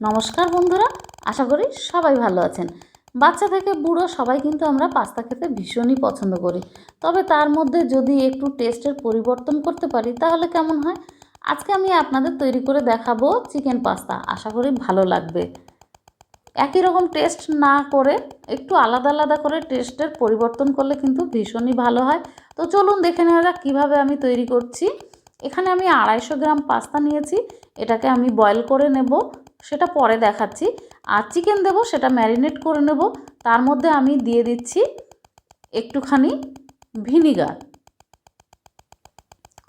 নমস্কার বন্ধুরা, আশা করি সবাই ভালো আছেন। বাচ্চা থেকে বুড়ো সবাই কিন্তু আমরা পাস্তা খেতে ভীষণই পছন্দ করি। তবে তার মধ্যে যদি একটু টেস্টের পরিবর্তন করতে পারি, তাহলে কেমন হয়? আজকে আমি আপনাদের তৈরি করে দেখাবো চিকেন পাস্তা, আশা করি ভালো লাগবে। একই রকম টেস্ট না করে একটু আলাদা আলাদা করে টেস্টের পরিবর্তন করলে কিন্তু ভীষণই ভালো হয়। তো চলুন দেখে নেওয়া যাক কীভাবে আমি তৈরি করছি। এখানে আমি আড়াইশো গ্রাম পাস্তা নিয়েছি, এটাকে আমি বয়েল করে নেব। সেটা পরে দেখাচ্ছি। আর চিকেন দেব, সেটা ম্যারিনেট করে নেব। তার মধ্যে আমি দিয়ে দিচ্ছি একটুখানি ভিনিগার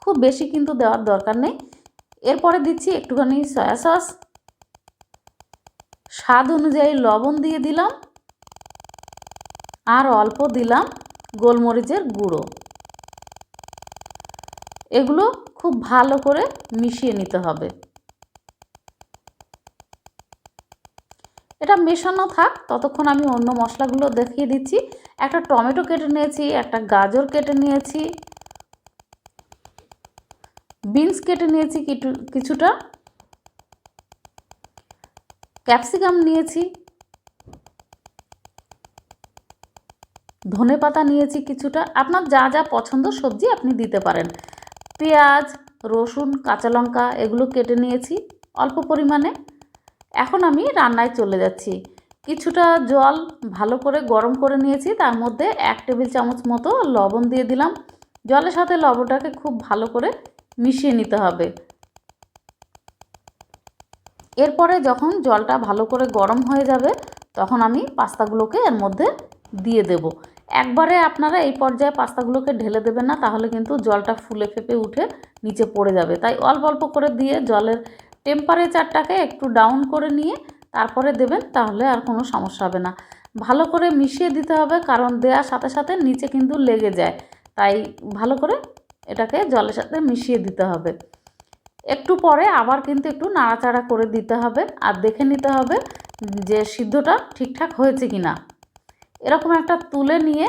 খুব বেশি কিন্তু দেওয়ার দরকার নেই। এরপরে দিচ্ছি একটুখানি সয়া সস স্বাদ অনুযায়ী লবণ দিয়ে দিলাম। আর অল্প দিলাম গোলমরিচের গুঁড়ো। এগুলো খুব ভালো করে মিশিয়ে নিতে হবে। এটা মেশানো থাক, ততক্ষণ আমি অন্য মশলাগুলো দেখিয়ে দিচ্ছি। একটা টমেটো কেটে নিয়েছি, একটা গাজর কেটে নিয়েছি। বিনস কেটে নিয়েছি কিছুটা। ক্যাপসিকাম নিয়েছি। ধনে পাতা নিয়েছি কিছুটা। আপনার যা যা পছন্দ সবজি আপনি দিতে পারেন। পেঁয়াজ, রসুন, কাঁচা লঙ্কা, এগুলো কেটে নিয়েছি অল্প পরিমাণে। এখন আমি রান্নায় চলে যাচ্ছি। কিছুটা জল ভালো করে গরম করে নিয়েছি, তার মধ্যে এক টেবিল চামচ মতো লবণ দিয়ে দিলাম। জলের সাথে লবণটাকে খুব ভালো করে মিশিয়ে নিতে হবে। এরপরে যখন জলটা ভালো করে গরম হয়ে যাবে, তখন আমি পাস্তাগুলোকে এর মধ্যে দিয়ে দেব। একবারে আপনারা এই পর্যায়ে পাস্তাগুলোকে ঢেলে দেবেন না, তাহলে কিন্তু জলটা ফুলে ফেপে উঠে নিচে পড়ে যাবে। তাই অল্প অল্প করে দিয়ে জলের টেম্পারেচারটাকে একটু ডাউন করে নিয়ে তারপরে দেবেন, তাহলে আর কোনো সমস্যা হবে না। ভালো করে মিশিয়ে দিতে হবে, কারণ দেওয়ার সাথে সাথে নিচে কিন্তু লেগে যায়। তাই ভালো করে এটাকে জলের সাথে মিশিয়ে দিতে হবে। একটু পরে আবার কিন্তু একটু নাড়াচাড়া করে দিতে হবে আর দেখে নিতে হবে যে সিদ্ধটা ঠিকঠাক হয়েছে কি না এরকম একটা তুলে নিয়ে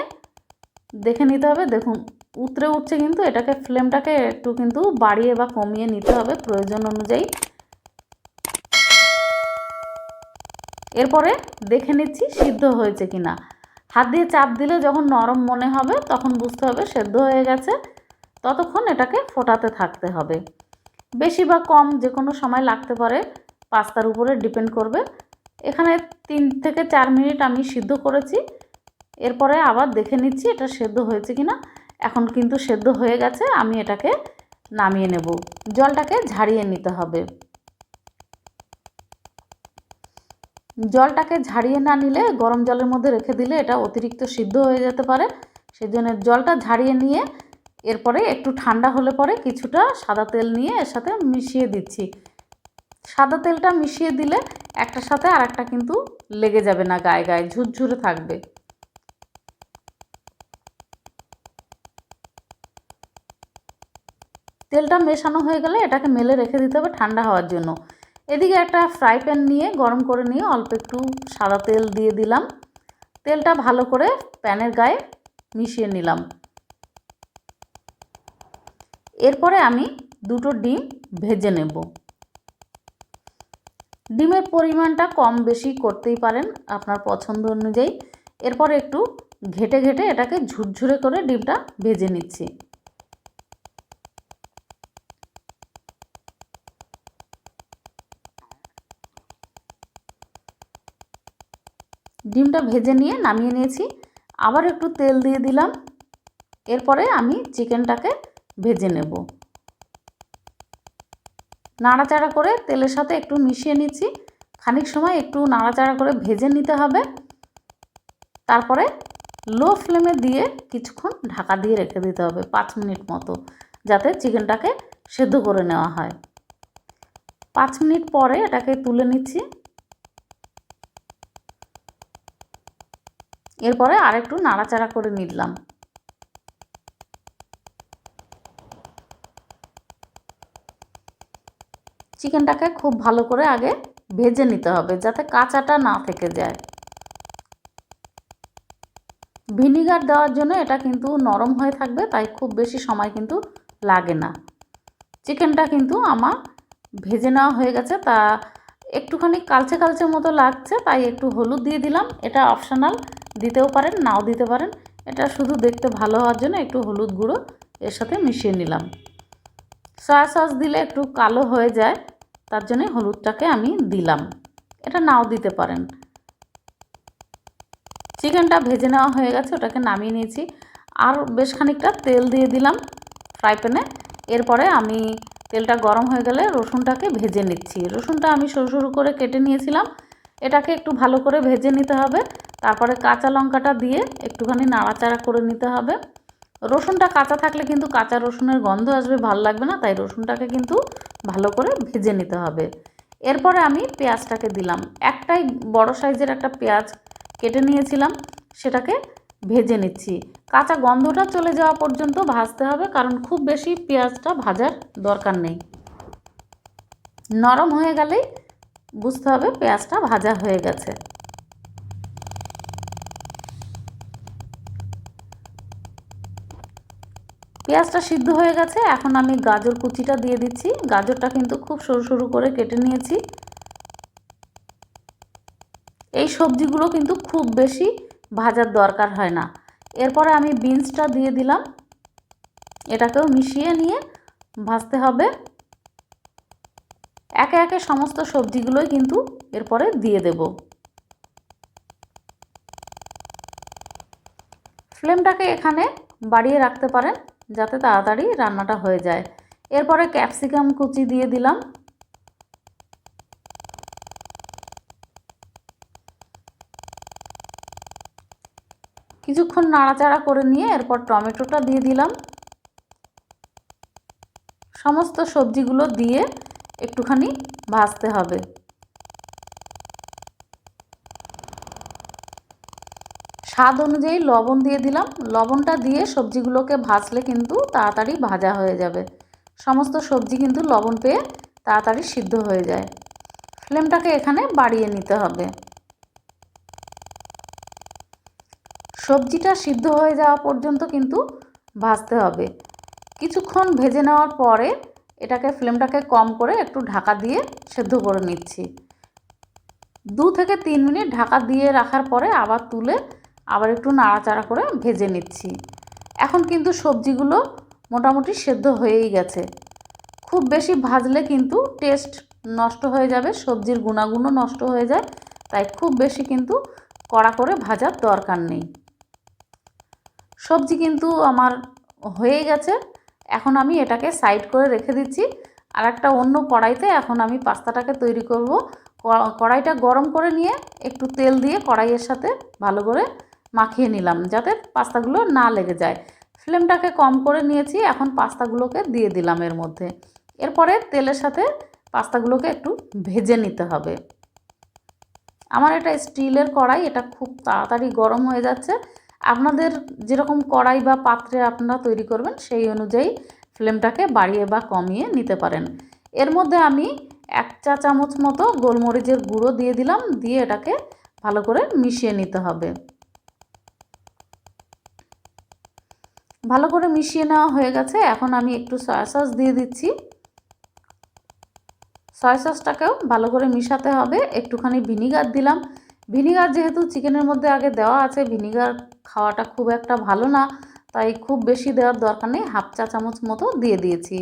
দেখে নিতে হবে। দেখুন, উতরে উঠছে কিন্তু, এটাকে ফ্লেমটাকে একটু কিন্তু বাড়িয়ে বা কমিয়ে নিতে হবে প্রয়োজন অনুযায়ী। এরপরে দেখে নিচ্ছি সিদ্ধ হয়েছে কি না হাত দিয়ে চাপ দিলে যখন নরম মনে হবে, তখন বুঝতে হবে সেদ্ধ হয়ে গেছে। ততক্ষণ এটাকে ফোটাতে থাকতে হবে। বেশি বা কম যে কোনো সময় লাগতে পারে। পাস্তার উপরে ডিপেন্ড করবে। এখানে তিন থেকে চার মিনিট আমি সিদ্ধ করেছি। এরপরে আবার দেখে নিচ্ছি এটা সেদ্ধ হয়েছে কি না এখন কিন্তু সেদ্ধ হয়ে গেছে, আমি এটাকে নামিয়ে নেব। জলটাকে ঝাড়িয়ে নিতে হবে। জলটাকে ঝাড়িয়ে না নিলে গরম জলের মধ্যে রেখে দিলে এটা অতিরিক্ত সিদ্ধ হয়ে যেতে পারে। সেই জন্য জলটা ঝাড়িয়ে নিয়ে এরপরে একটু ঠান্ডা হলে পরে কিছুটা সাদা তেল নিয়ে এর সাথে মিশিয়ে দিচ্ছি। সাদা তেলটা মিশিয়ে দিলে একটার সাথে আর একটা কিন্তু লেগে যাবে না গায়ে গায়ে, ঝুরঝুরে থাকবে। তেলটা মেশানো হয়ে গেলে এটাকে মেলে রেখে দিতে হবে ঠান্ডা হওয়ার জন্য। এদিকে একটা ফ্রাই প্যান নিয়ে গরম করে নিয়ে অল্প একটু সাদা তেল দিয়ে দিলাম। তেলটা ভালো করে প্যানের গায়ে মিশিয়ে নিলাম। এরপরে আমি দুটো ডিম ভেজে নেব। ডিমের পরিমাণটা কম বেশি করতেই পারেন আপনার পছন্দ অনুযায়ী। এরপর একটু ঘেটে ঘেটে এটাকে ঝুরঝুরে করে ডিমটা ভেজে নিচ্ছি। ডিমটা ভেজে নিয়ে নামিয়ে নিয়েছি। আবার একটু তেল দিয়ে দিলাম। এরপরে আমি চিকেনটাকে ভেজে নেব। নাড়াচাড়া করে তেলের সাথে একটু মিশিয়ে নিচ্ছি। খানিক সময় একটু নাড়াচাড়া করে ভেজে নিতে হবে। তারপরে লো ফ্লেমে দিয়ে কিছুক্ষণ ঢাকা দিয়ে রেখে দিতে হবে পাঁচ মিনিট মতো, যাতে চিকেনটাকে সেদ্ধ করে নেওয়া হয়। পাঁচ মিনিট পরে এটাকে তুলে নিচ্ছি। এরপরে আরেকটু নাড়াচাড়া করে নিলাম। চিকেনটাকে খুব ভালো করে আগে ভেজে নিতে হবে যাতে কাঁচাটা না থেকে যায়। ভিনিগার দেওয়ার জন্য এটা কিন্তু নরম হয়ে থাকবে, তাই খুব বেশি সময় কিন্তু লাগে না। চিকেনটা কিন্তু আমার ভেজে নেওয়া হয়ে গেছে, তা একটুখানি কালচে কালচে মতো লাগছে, তাই একটু হলুদ দিয়ে দিলাম। এটা অপশনাল দিতেও পারেন, নাও দিতে পারেন। এটা শুধু দেখতে ভালো হওয়ার জন্য একটু হলুদ গুঁড়ো এর সাথে মিশিয়ে নিলাম। সয়া সস দিলে একটু কালো হয়ে যায়, তার জন্য হলুদটাকে আমি দিলাম। এটা নাও দিতে পারেন। চিকেনটা ভেজে নেওয়া হয়ে গেছে, ওটাকে নামিয়ে নিয়েছি। আর বেশ খানিকটা তেল দিয়ে দিলাম ফ্রাই প্যানে। এরপরে আমি তেলটা গরম হয়ে গেলে রসুনটাকে ভেজে নিচ্ছি। রসুনটা আমি সরু সরু করে কেটে নিয়েছিলাম। এটাকে একটু ভালো করে ভেজে নিতে হবে। তারপরে কাঁচা লঙ্কাটা দিয়ে একটুখানি নাড়াচাড়া করে নিতে হবে। রসুনটা কাঁচা থাকলে কিন্তু কাঁচা রসুনের গন্ধ আসবে, ভালো লাগবে না, তাই রসুনটাকে কিন্তু ভালো করে ভেজে নিতে হবে। এরপরে আমি পেঁয়াজটাকে দিলাম। একটাই বড় সাইজের একটা পেঁয়াজ কেটে নিয়েছিলাম, সেটাকে ভেজে নিচ্ছি। কাঁচা গন্ধটা চলে যাওয়া পর্যন্ত ভাজতে হবে, কারণ খুব বেশি পেঁয়াজটা ভাজার দরকার নেই। নরম হয়ে গেলেই বুঝতে হবে পেঁয়াজটা ভাজা হয়ে গেছে। পেঁয়াজটা সিদ্ধ হয়ে গেছে, এখন আমি গাজর কুচিটা দিয়ে দিচ্ছি। গাজরটা কিন্তু খুব সরু সরু করে কেটে নিয়েছি। এই সবজিগুলো কিন্তু খুব বেশি ভাজার দরকার হয় না। এরপরে আমি বিনসটা দিয়ে দিলাম। এটাকেও মিশিয়ে নিয়ে ভাজতে হবে। একে একে সমস্ত সবজিগুলোই কিন্তু এরপরে দিয়ে দেব। ফ্লেমটাকে এখানে বাড়িয়ে রাখতে পারেন। যাতে তাড়াতাড়ি রান্নাটা হয়ে যায়। এরপরে ক্যাপসিকাম কুচি দিয়ে দিলাম। কিছুক্ষণ নাড়াচাড়া করে নিয়ে এরপর টমেটোটা দিয়ে দিলাম। সমস্ত সবজিগুলো দিয়ে একটুখানি ভাজতে হবে। স্বাদ অনুযায়ী লবণ দিয়ে দিলাম। লবণটা দিয়ে সবজিগুলোকে ভাজলে কিন্তু তাড়াতাড়ি ভাজা হয়ে যাবে। সমস্ত সবজি কিন্তু লবণ পেয়ে তাড়াতাড়ি সিদ্ধ হয়ে যায়। ফ্লেমটাকে এখানে বাড়িয়ে নিতে হবে। সবজিটা সিদ্ধ হয়ে যাওয়া পর্যন্ত কিন্তু ভাজতে হবে। কিছুক্ষণ ভেজে নেওয়ার পরে এটাকে ফ্লেমটাকে কম করে একটু ঢাকা দিয়ে সেদ্ধ করে নিচ্ছি। দু থেকে তিন মিনিট ঢাকা দিয়ে রাখার পরে আবার তুলে আবার একটু নাড়াচাড়া করে ভেজে নিচ্ছি। এখন কিন্তু সবজিগুলো মোটামুটি সেদ্ধ হয়েই গেছে। খুব বেশি ভাজলে কিন্তু টেস্ট নষ্ট হয়ে যাবে, সবজির গুণাগুণও নষ্ট হয়ে যায়, তাই খুব বেশি কিন্তু কড়া করে ভাজার দরকার নেই। সবজি কিন্তু আমার হয়ে গেছে, এখন আমি এটাকে সাইড করে রেখে দিচ্ছি। আর একটা অন্য কড়াইতে এখন আমি পাস্তাটাকে তৈরি করব। কড়াইটা গরম করে নিয়ে একটু তেল দিয়ে কড়াইয়ের সাথে ভালো করে মাখিয়ে নিলাম যাতে পাস্তাগুলো না লেগে যায়। ফ্লেমটাকে কম করে নিয়েছি, এখন পাস্তাগুলোকে দিয়ে দিলাম এর মধ্যে। এরপরে তেলের সাথে পাস্তাগুলোকে একটু ভেজে নিতে হবে। আমার এটা স্টিলের কড়াই, এটা খুব তাড়াতাড়ি গরম হয়ে যাচ্ছে। আপনাদের যেরকম কড়াই বা পাত্রে আপনারা তৈরি করবেন, সেই অনুযায়ী ফ্লেমটাকে বাড়িয়ে বা কমিয়ে নিতে পারেন। এর মধ্যে আমি এক চা চামচ মতো গোলমরিচের গুঁড়ো দিয়ে দিলাম, দিয়ে এটাকে ভালো করে মিশিয়ে নিতে হবে। ভালো করে মিশিয়ে নেওয়া হয়ে গেছে। এখন আমি একটু সয়া সস দিয়ে দিচ্ছি। সয়া সসটাকেও ভালো করে মিশাতে হবে। একটুখানি ভিনিগার দিলাম। ভিনিগার যেহেতু চিকেনের মধ্যে আগে দেওয়া আছে ভিনিগার খাওয়াটা খুব একটা ভালো না, তাই খুব বেশি দেওয়ার দরকার নেই। হাফ চা চামচ মতো দিয়ে দিয়েছি।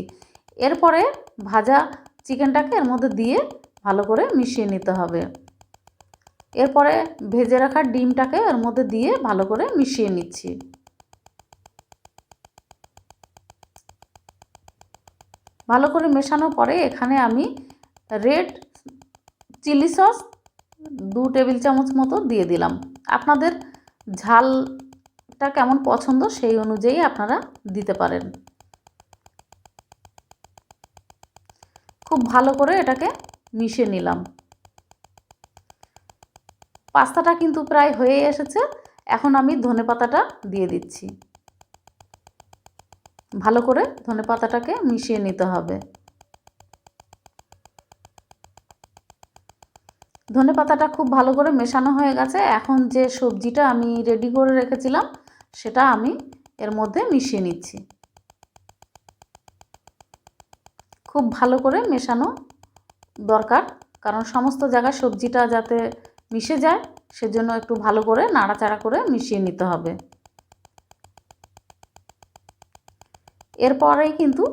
এরপরে ভাজা চিকেনটাকে এর মধ্যে দিয়ে ভালো করে মিশিয়ে নিতে হবে। এরপরে ভেজে রাখা ডিমটাকে এর মধ্যে দিয়ে ভালো করে মিশিয়ে নিচ্ছি। ভালো করে মেশানোর পরে এখানে আমি রেড চিলি সস দু টেবিল চামচ মতো দিয়ে দিলাম। আপনাদের ঝালটা কেমন পছন্দ সেই অনুযায়ী আপনারা দিতে পারেন। খুব ভালো করে এটাকে মিশিয়ে নিলাম। পাস্তাটা কিন্তু প্রায় হয়ে এসেছে। এখন আমি ধনে পাতাটা দিয়ে দিচ্ছি। ভালো করে ধনে পাতাটাকে মিশিয়ে নিতে হবে। ধনে পাতাটা খুব ভালো করে মেশানো হয়ে গেছে। এখন যে সবজিটা আমি রেডি করে রেখেছিলাম, সেটা আমি এর মধ্যে মিশিয়ে নিচ্ছি। খুব ভালো করে মেশানো দরকার, কারণ সমস্ত জায়গায় সবজিটা যাতে মিশে যায়, সেজন্য একটু ভালো করে নাড়াচাড়া করে মিশিয়ে নিতে হবে। এরপরেই কিন্তু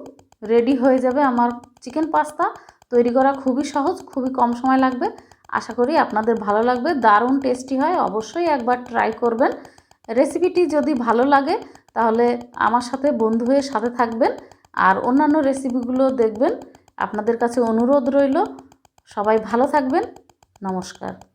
রেডি হয়ে যাবে আমার চিকেন পাস্তা তৈরি করা খুবই সহজ, খুবই কম সময় লাগবে। আশা করি আপনাদের ভালো লাগবে, দারুণ টেস্টি হয়, অবশ্যই একবার ট্রাই করবেন। রেসিপিটি যদি ভালো লাগে, তাহলে আমার সাথে বন্ধু হয়ে সাথে থাকবেন আর অন্যান্য রেসিপিগুলো দেখবেন। আপনাদের কাছে অনুরোধ রইল। সবাই ভালো থাকবেন। নমস্কার।